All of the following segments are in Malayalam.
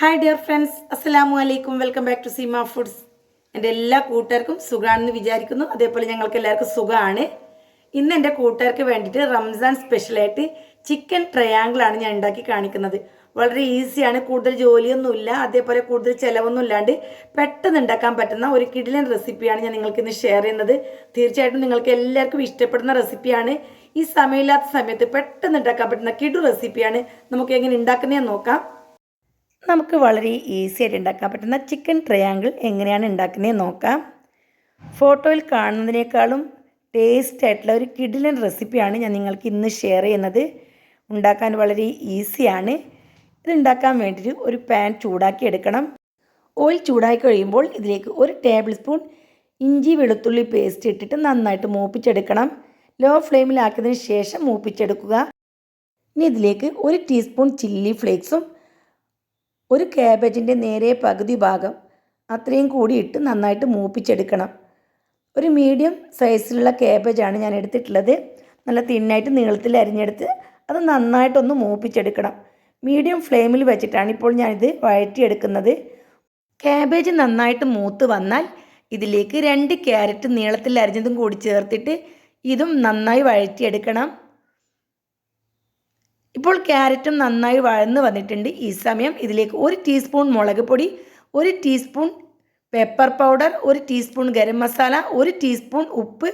ഹായ് ഡിയർ ഫ്രണ്ട്സ് അസ്സലാമു അലൈക്കും welcome back to Seema foods എന്റെ എല്ലാ കൂട്ടുകാർക്കും സുഖമാണെന്ന് വിചാരിക്കുന്നു. അതേപോലെ ഞങ്ങൾക്ക് എല്ലാവർക്കും സുഖമാണ്. ഇന്ന് എന്റെ കൂട്ടുകാർക്ക് വേണ്ടിയിട്ട് റംസാൻ സ്പെഷ്യലായിട്ട് ചിക്കൻ ട്രയാങ്കിൾ ആണ് ഞാൻ ഉണ്ടാക്കി കാണിക്കുന്നത്. വളരെ ഈസിയാണ് കൂടുതൽ ജോലിയൊന്നുമില്ല അതേപോലെ കൂടുതൽ ചിലവൊന്നും ഇല്ലാണ്ട് പെട്ടെന്ന് ഉണ്ടാക്കാൻ പറ്റുന്ന ഒരു കിടിലൻ റെസിപ്പിയാണ് ഞാൻ നിങ്ങൾക്ക് ഇന്ന് ഷെയർ ചെയ്യുന്നത്. തീർച്ചയായിട്ടും നിങ്ങൾക്ക് എല്ലാവർക്കും ഇഷ്ടപ്പെടുന്ന റെസിപ്പിയാണ് ഈ സമയമില്ലാത്ത സമയത്ത് പെട്ടെന്ന് ഉണ്ടാക്കാൻ പറ്റുന്ന കിടു റെസിപ്പിയാണ് നമുക്ക് എങ്ങനെ ഉണ്ടാക്കുന്നതെന്ന് നോക്കാം. നമുക്ക് വളരെ ഈസി ആയിട്ട് ഉണ്ടാക്കാൻ പറ്റുന്ന ചിക്കൻ ട്രയാങ്കിൾ എങ്ങനെയാണ് ഉണ്ടാക്കുന്നത് നോക്കാം. ഫോട്ടോയിൽ കാണുന്നതിനേക്കാളും ടേസ്റ്റ് ആയിട്ടുള്ള ഒരു കിഡിലൻ റെസിപ്പിയാണ് ഞാൻ നിങ്ങൾക്ക് ഇന്ന് ഷെയർ ചെയ്യുന്നത്. ഉണ്ടാക്കാൻ വളരെ ഈസിയാണ് ഇതുണ്ടാക്കാൻ വേണ്ടിയിട്ട് ഒരു പാൻ ചൂടാക്കി എടുക്കണം. ഓയിൽ ചൂടായി കഴിയുമ്പോൾ ഇതിലേക്ക് ഒരു ടേബിൾ സ്പൂൺ ഇഞ്ചി വെളുത്തുള്ളി പേസ്റ്റ് ഇട്ടിട്ട് നന്നായിട്ട് മൂപ്പിച്ചെടുക്കണം. ലോ ഫ്ലെയിമിലാക്കിയതിന് ശേഷം മൂപ്പിച്ചെടുക്കുക. ഇനി ഇതിലേക്ക് ഒരു ടീസ്പൂൺ ചില്ലി ഫ്ലേക്സും ഒരു ക്യാബേജിന്റെ നേരെ പകുതി ഭാഗം അത്രയും കൂടി ഇട്ട് നന്നായിട്ട് മൂപ്പിച്ചെടുക്കണം. ഒരു മീഡിയം സൈസിലുള്ള ക്യാബേജാണ് ഞാൻ എടുത്തിട്ടുള്ളത്. നല്ല തിന്നായിട്ട് നീളത്തിൽ അരിഞ്ഞെടുത്ത് അത് നന്നായിട്ടൊന്ന് മൂപ്പിച്ചെടുക്കണം. മീഡിയം ഫ്ലെയിമിൽ വെച്ചിട്ടാണ് ഇപ്പോൾ ഞാനിത് വഴറ്റിയെടുക്കുന്നത്. ക്യാബേജ് നന്നായിട്ട് മൂത്ത് വന്നാൽ ഇതിലേക്ക് രണ്ട് ക്യാരറ്റ് നീളത്തിൽ അരിഞ്ഞതും കൂടി ചേർത്തിട്ട് ഇതും നന്നായി വഴറ്റിയെടുക്കണം. ഇപ്പോൾ ക്യാരറ്റും നന്നായി വഴന്ന് വന്നിട്ടുണ്ട്. ഈ സമയം ഇതിലേക്ക് ഒരു ടീസ്പൂൺ മുളക് പൊടി ഒരു ടീസ്പൂൺ പെപ്പർ പൗഡർ ഒരു ടീസ്പൂൺ ഗരം മസാല ഒരു ടീസ്പൂൺ ഉപ്പ്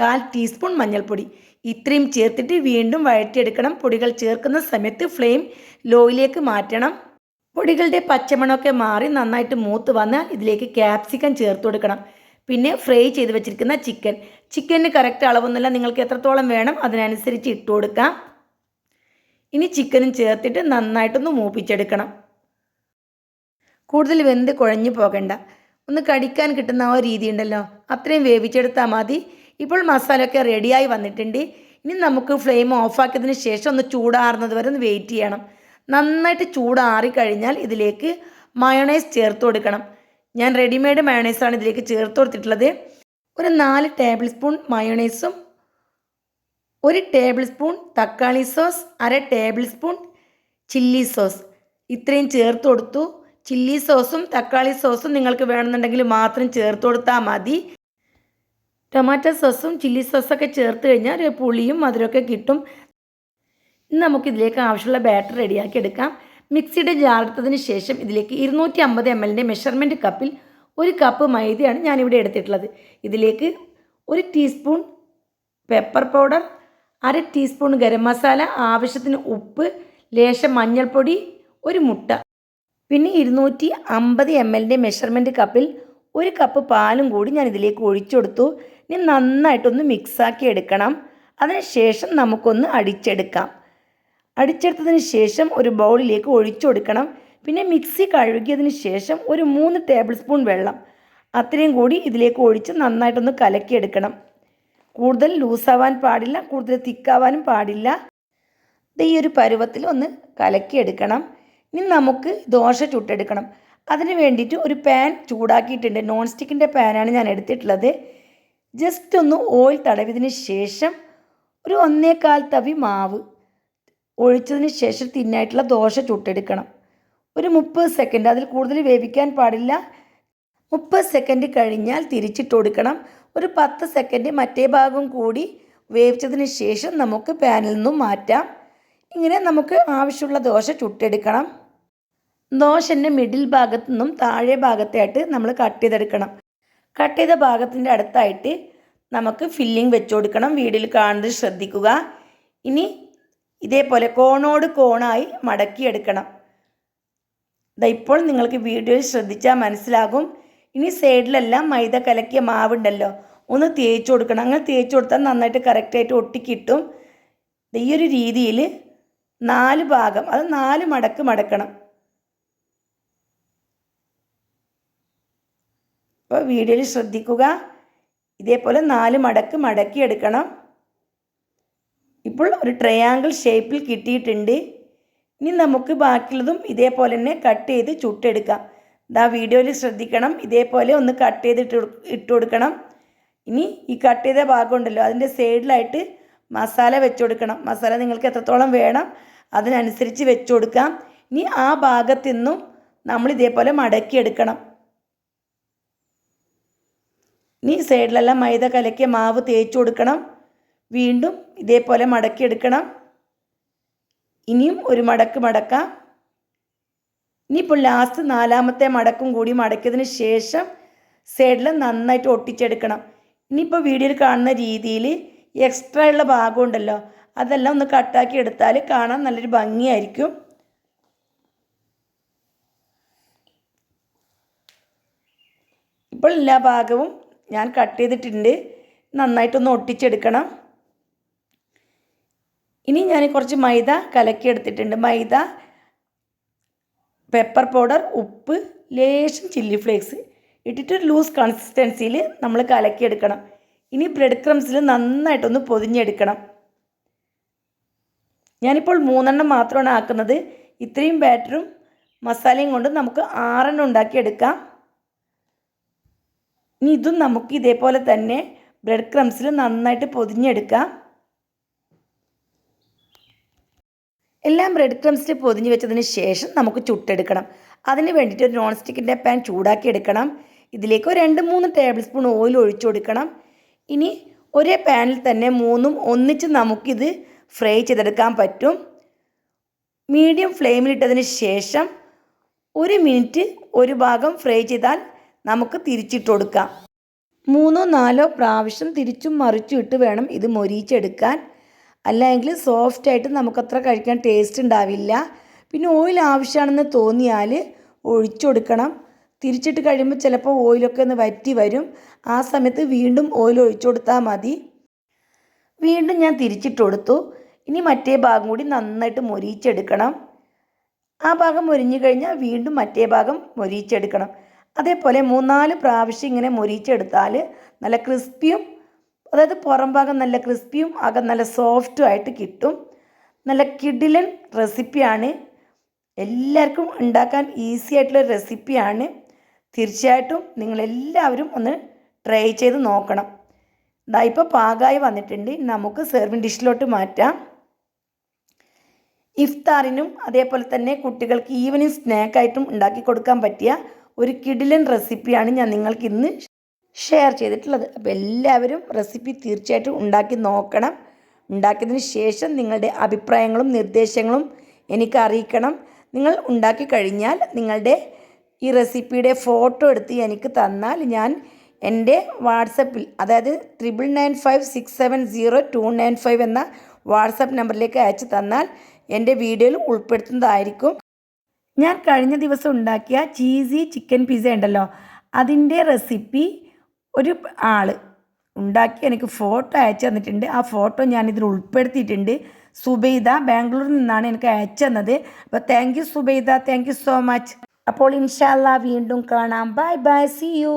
കാൽ ടീസ്പൂൺ മഞ്ഞൾപ്പൊടി. ഇത്രയും ചേർത്തിട്ട് വീണ്ടും വഴറ്റിയെടുക്കണം. പൊടികൾ ചേർക്കുന്ന സമയത്ത് ഫ്ലെയിം ലോയിലേക്ക് മാറ്റണം. പൊടികളുടെ പച്ചമണമൊക്കെ മാറി നന്നായിട്ട് മൂത്ത് വന്നാൽ ഇതിലേക്ക് ക്യാപ്സിക്കം ചേർത്ത് കൊടുക്കണം. പിന്നെ ഫ്രൈ ചെയ്ത് വെച്ചിരിക്കുന്ന ചിക്കൻ ചിക്കന് കറക്റ്റ് അളവൊന്നുമില്ല. നിങ്ങൾക്ക് എത്രത്തോളം വേണം അതിനനുസരിച്ച് ഇട്ട് കൊടുക്കാം. ഇനി ചിക്കനും ചേർത്തിട്ട് നന്നായിട്ടൊന്ന് മൂപ്പിച്ചെടുക്കണം. കൂടുതൽ വെന്ത് കുഴഞ്ഞു പോകണ്ട. ഒന്ന് കടിക്കാൻ കിട്ടുന്ന ആ രീതി ഉണ്ടല്ലോ അത്രയും വേവിച്ചെടുത്താൽ മതി. ഇപ്പോൾ മസാലയൊക്കെ റെഡിയായി വന്നിട്ടുണ്ട്. ഇനി നമുക്ക് ഫ്ലെയിം ഓഫാക്കിയതിന് ശേഷം ഒന്ന് ചൂടാറുന്നത് വരെ ഒന്ന് വെയിറ്റ് ചെയ്യണം. നന്നായിട്ട് ചൂടാറി കഴിഞ്ഞാൽ ഇതിലേക്ക് മയോണൈസ് ചേർത്ത് കൊടുക്കണം. ഞാൻ റെഡിമെയ്ഡ് മയോണൈസാണ് ഇതിലേക്ക് ചേർത്ത് കൊടുത്തിട്ടുള്ളത്. ഒരു നാല് ടേബിൾ സ്പൂൺ മയോണൈസും ഒരു ടേബിൾ സ്പൂൺ തക്കാളി സോസ് അര ടേബിൾ സ്പൂൺ ചില്ലി സോസ് ഇത്രയും ചേർത്ത് കൊടുത്തു. ചില്ലി സോസും തക്കാളി സോസും നിങ്ങൾക്ക് വേണമെന്നുണ്ടെങ്കിൽ മാത്രം ചേർത്ത് കൊടുത്താൽ മതി. ടൊമാറ്റോ സോസും ചില്ലി സോസൊക്കെ ചേർത്ത് കഴിഞ്ഞാൽ ഒരു പുളിയും മധുരമൊക്കെ കിട്ടും. ഇനി നമുക്കിതിലേക്ക് ആവശ്യമുള്ള ബാറ്റർ റെഡിയാക്കി എടുക്കാം. മിക്സിയുടെ ജാറെടുത്തതിന് ശേഷം ഇതിലേക്ക് ഇരുന്നൂറ്റി അമ്പത് എം എല്ലിന്റെ മെഷർമെന്റ് കപ്പിൽ ഒരു കപ്പ് മൈദയാണ് ഞാനിവിടെ എടുത്തിട്ടുള്ളത്. ഇതിലേക്ക് ഒരു ടീസ്പൂൺ പെപ്പർ പൗഡർ അര ടീസ്പൂൺ ഗരം മസാല ആവശ്യത്തിന് ഉപ്പ് ലേശം മഞ്ഞൾപ്പൊടി ഒരു മുട്ട. പിന്നെ ഇരുന്നൂറ്റി അമ്പത് എം എല്ലിന്റെ മെഷർമെന്റ് കപ്പിൽ ഒരു കപ്പ് പാലും കൂടി ഞാൻ ഇതിലേക്ക് ഒഴിച്ചു കൊടുത്തു. ഇനി നന്നായിട്ടൊന്ന് മിക്സാക്കി എടുക്കണം. അതിനുശേഷം നമുക്കൊന്ന് അടിച്ചെടുക്കാം. അടിച്ചെടുത്തതിന് ശേഷം ഒരു ബൗളിലേക്ക് ഒഴിച്ചു കൊടുക്കണം. പിന്നെ മിക്സി കഴുകിയതിന് ശേഷം ഒരു മൂന്ന് ടേബിൾ സ്പൂൺ വെള്ളം. അത്രയും കൂടി ഇതിലേക്ക് ഒഴിച്ച് നന്നായിട്ടൊന്ന് കലക്കിയെടുക്കണം. കൂടുതൽ ലൂസാവാൻ പാടില്ല കൂടുതൽ തിക്കാവാനും പാടില്ല. ഇത് ഈ ഒരു പരുവത്തിൽ ഒന്ന് കലക്കിയെടുക്കണം. ഇനി നമുക്ക് ദോശ ചുട്ടെടുക്കണം. അതിന് വേണ്ടിയിട്ട് ഒരു പാൻ ചൂടാക്കിയിട്ടുണ്ട്. നോൺ സ്റ്റിക്കിന്റെ പാനാണ് ഞാൻ എടുത്തിട്ടുള്ളത്. ജസ്റ്റ് ഒന്ന് ഓയിൽ തടവിയതിന് ശേഷം ഒരു ഒന്നേകാൽ തവി മാവ് ഒഴിച്ചതിന് ശേഷം തിന്നായിട്ടുള്ള ദോശ ചുട്ടെടുക്കണം. ഒരു മുപ്പത് സെക്കൻഡ്. അതിൽ കൂടുതൽ വേവിക്കാൻ പാടില്ല. മുപ്പത് സെക്കൻഡ് കഴിഞ്ഞാൽ തിരിച്ചിട്ട് കൊടുക്കണം ഒരു പത്ത് സെക്കൻഡ് മറ്റേ ഭാഗം കൂടി വേവിച്ചതിന് ശേഷം നമുക്ക് പാനിൽ നിന്നും മാറ്റാം. ഇങ്ങനെ നമുക്ക് ആവശ്യമുള്ള ദോശ ചുട്ടെടുക്കണം. ദോശന്റെ മിഡിൽ ഭാഗത്തു നിന്നും താഴെ ഭാഗത്തായിട്ട് നമ്മൾ കട്ട് ചെയ്തെടുക്കണം. കട്ട് ചെയ്ത ഭാഗത്തിന്റെ അടുത്തായിട്ട് നമുക്ക് ഫില്ലിംഗ് വെച്ചു കൊടുക്കണം വീടിൽ കാണുന്നത് ശ്രദ്ധിക്കുക. ഇനി ഇതേപോലെ കോണോട് കോണായി മടക്കിയെടുക്കണം. ഇപ്പോൾ നിങ്ങൾക്ക് വീഡിയോയിൽ ശ്രദ്ധിച്ചാൽ മനസ്സിലാകും. ഇനി സൈഡിലെല്ലാം മൈദ കലക്കിയ മാവുണ്ടല്ലോ. ഒന്ന് തേച്ച് കൊടുക്കണം. അങ്ങനെ തേച്ച് കൊടുത്താൽ നന്നായിട്ട് കറക്റ്റായിട്ട് ഒട്ടിക്കിട്ടും. ഈ ഒരു രീതിയിൽ നാല് ഭാഗം അത് നാല് മടക്ക് മടക്കണം. അപ്പോൾ വീഡിയോയിൽ ശ്രദ്ധിക്കുക. ഇതേപോലെ നാല് മടക്ക് മടക്കിയെടുക്കണം. ഇപ്പോൾ ഒരു ട്രയാങ്കിൾ ഷേപ്പിൽ കിട്ടിയിട്ടുണ്ട്. ഇനി നമുക്ക് ബാക്കിയുള്ളതും ഇതേപോലെ തന്നെ കട്ട് ചെയ്ത് ചുട്ടെടുക്കാം. ഇതാ വീഡിയോയിൽ ശ്രദ്ധിക്കണം. ഇതേപോലെ ഒന്ന് കട്ട് ചെയ്തിട്ട് ഇട്ട് കൊടുക്കണം. ഇനി ഈ കട്ട് ചെയ്ത ഭാഗം ഉണ്ടല്ലോ അതിന്റെ സൈഡിലായിട്ട് മസാല വെച്ച് കൊടുക്കണം. മസാല നിങ്ങൾക്ക് എത്രത്തോളം വേണം അതിനനുസരിച്ച് വെച്ച് കൊടുക്കാം. ഇനി ആ ഭാഗത്തു നിന്നും നമ്മൾ ഇതേപോലെ മടക്കിയെടുക്കണം ഇനി സൈഡിലെല്ലാം മൈദ കലക്കിയ മാവ് തേച്ച് കൊടുക്കണം. വീണ്ടും ഇതേപോലെ മടക്കിയെടുക്കണം ഇനിയും ഒരു മടക്ക് മടക്കാം. ഇനിയിപ്പോൾ ലാസ്റ്റ് നാലാമത്തെ മടക്കും കൂടി മടക്കിയതിന് ശേഷം സൈഡിൽ നന്നായിട്ട് ഒട്ടിച്ചെടുക്കണം. ഇനിയിപ്പോൾ വീഡിയോയിൽ കാണുന്ന രീതിയിൽ എക്സ്ട്രാ ഉള്ള ഭാഗം ഉണ്ടല്ലോ അതെല്ലാം ഒന്ന് കട്ടാക്കി എടുത്താൽ കാണാൻ നല്ലൊരു ഭംഗിയായിരിക്കും. ഇപ്പോൾ എല്ലാ ഭാഗവും ഞാൻ കട്ട് ചെയ്തിട്ടുണ്ട്. നന്നായിട്ടൊന്ന് ഒട്ടിച്ചെടുക്കണം. ഇനി ഞാൻ കുറച്ച് മൈദ കലക്കി എടുത്തിട്ടുണ്ട് മൈദ പെപ്പർ പൗഡർ ഉപ്പ് ലേശം ചില്ലി ഫ്ലേക്സ് ഇട്ടിട്ട് ലൂസ് കൺസിസ്റ്റൻസിയിൽ നമ്മൾ കലക്കിയെടുക്കണം. ഇനി ബ്രെഡ് ക്രംസിൽ നന്നായിട്ടൊന്ന് പൊതിഞ്ഞെടുക്കണം. ഞാനിപ്പോൾ മൂന്നെണ്ണം മാത്രമാണ് ആക്കുന്നത്. ഇത്രയും ബാറ്ററും മസാലയും കൊണ്ട് നമുക്ക് ആറെണ്ണം ഉണ്ടാക്കിയെടുക്കാം. ഇനി ഇതും നമുക്ക് ഇതേപോലെ തന്നെ ബ്രെഡ് ക്രംസിൽ നന്നായിട്ട് പൊതിഞ്ഞെടുക്കാം. എല്ലാം ബ്രെഡ് ക്രംസിൽ പൊതിഞ്ഞ് വെച്ചതിന് ശേഷം നമുക്ക് ചുട്ടെടുക്കണം. അതിന് വേണ്ടിയിട്ട് ഒരു നോൺ സ്റ്റിക്കിന്റെ പാൻ ചൂടാക്കി എടുക്കണം ഇതിലേക്ക് ഒരു രണ്ട് മൂന്ന് ടേബിൾ സ്പൂൺ ഓയിൽ ഒഴിച്ചു കൊടുക്കണം. ഇനി ഒരേ പാനിൽ തന്നെ മൂന്നും ഒന്നിച്ച് നമുക്കിത് ഫ്രൈ ചെയ്തെടുക്കാൻ പറ്റും. മീഡിയം ഫ്ലെയിമിലിട്ടതിന് ശേഷം ഒരു മിനിറ്റ് ഒരു ഭാഗം ഫ്രൈ ചെയ്താൽ നമുക്ക് തിരിച്ചിട്ട് കൊടുക്കാം. മൂന്നോ നാലോ പ്രാവശ്യം തിരിച്ചും മറിച്ചും ഇട്ട് വേണം ഇത് മൊരിയിച്ചെടുക്കാൻ. അല്ലെങ്കിൽ സോഫ്റ്റ് ആയിട്ട് നമുക്കത്ര കഴിക്കാൻ ടേസ്റ്റ് ഉണ്ടാവില്ല പിന്നെ ഓയിൽ ആവശ്യമാണെന്ന് തോന്നിയാൽ ഒഴിച്ചുകൊടുക്കണം തിരിച്ചിട്ട് കഴിയുമ്പോൾ ചിലപ്പോൾ ഓയിലൊക്കെ ഒന്ന് വറ്റി വരും. ആ സമയത്ത് വീണ്ടും ഓയിൽ ഒഴിച്ചു കൊടുത്താൽ മതി. വീണ്ടും ഞാൻ തിരിച്ചിട്ട് കൊടുത്തു. ഇനി മറ്റേ ഭാഗം കൂടി നന്നായിട്ട് മൊരിയിച്ചെടുക്കണം ആ ഭാഗം മൊരിഞ്ഞു കഴിഞ്ഞാൽ വീണ്ടും മറ്റേ ഭാഗം മൊരിയിച്ചെടുക്കണം അതേപോലെ മൂന്നാൽ പ്രാവശ്യം ഇങ്ങനെ മൊരിയിച്ചെടുത്താൽ നല്ല ക്രിസ്പിയും അതായത് പുറം ഭാഗം നല്ല ക്രിസ്പിയും അകം നല്ല സോഫ്റ്റും ആയിട്ട് കിട്ടും. നല്ല കിഡിലൻ റെസിപ്പിയാണ്. എല്ലാവർക്കും ഉണ്ടാക്കാൻ ഈസി ആയിട്ടുള്ള റെസിപ്പിയാണ്. തീർച്ചയായിട്ടും നിങ്ങളെല്ലാവരും ഒന്ന് ട്രൈ ചെയ്ത് നോക്കണം. ഇതാ ഇപ്പോൾ പാകമായി വന്നിട്ടുണ്ട്. നമുക്ക് സെർവിങ് ഡിഷിലോട്ട് മാറ്റാം. ഇഫ്താറിനും അതേപോലെ തന്നെ കുട്ടികൾക്ക് ഈവനിങ് സ്നാക്കായിട്ടും ഉണ്ടാക്കി കൊടുക്കാൻ പറ്റിയ ഒരു കിഡിലൻ റെസിപ്പിയാണ് ഞാൻ നിങ്ങൾക്ക് ഇന്ന് ഷെയർ ചെയ്തിട്ടുള്ളത്. അപ്പോൾ എല്ലാവരും റെസിപ്പി തീർച്ചയായിട്ടും ഉണ്ടാക്കി നോക്കണം. ഉണ്ടാക്കിയതിന് ശേഷം നിങ്ങളുടെ അഭിപ്രായങ്ങളും നിർദ്ദേശങ്ങളും എനിക്ക് അറിയിക്കണം. നിങ്ങൾ ഉണ്ടാക്കി കഴിഞ്ഞാൽ നിങ്ങളുടെ ഈ റെസിപ്പിയുടെ ഫോട്ടോ എടുത്ത് എനിക്ക് തന്നാൽ ഞാൻ എന്റെ വാട്സപ്പിൽ അതായത് triple nine five six seven zero two nine five എന്ന വാട്സപ്പ് നമ്പറിലേക്ക് അയച്ചു തന്നാൽ എന്റെ വീഡിയോയിൽ ഉൾപ്പെടുത്തുന്നതായിരിക്കും. ഞാൻ കഴിഞ്ഞ ദിവസം ഉണ്ടാക്കിയ ചീസി ചിക്കൻ പിസ്സ ഉണ്ടല്ലോ അതിന്റെ റെസിപ്പി ഒരു ആൾ ഉണ്ടാക്കി എനിക്ക് ഫോട്ടോ അയച്ചു തന്നിട്ടുണ്ട്. ആ ഫോട്ടോ ഞാൻ ഇതിൽ ഉൾപ്പെടുത്തിയിട്ടുണ്ട്. സുബൈദ ബാംഗ്ലൂരിൽ നിന്നാണ് എനിക്ക് അയച്ചു തന്നത്. അപ്പോൾ thank you Zubaida thank you so much അപ്പോൾ ഇൻഷാല്ല വീണ്ടും കാണാം. Bye bye C U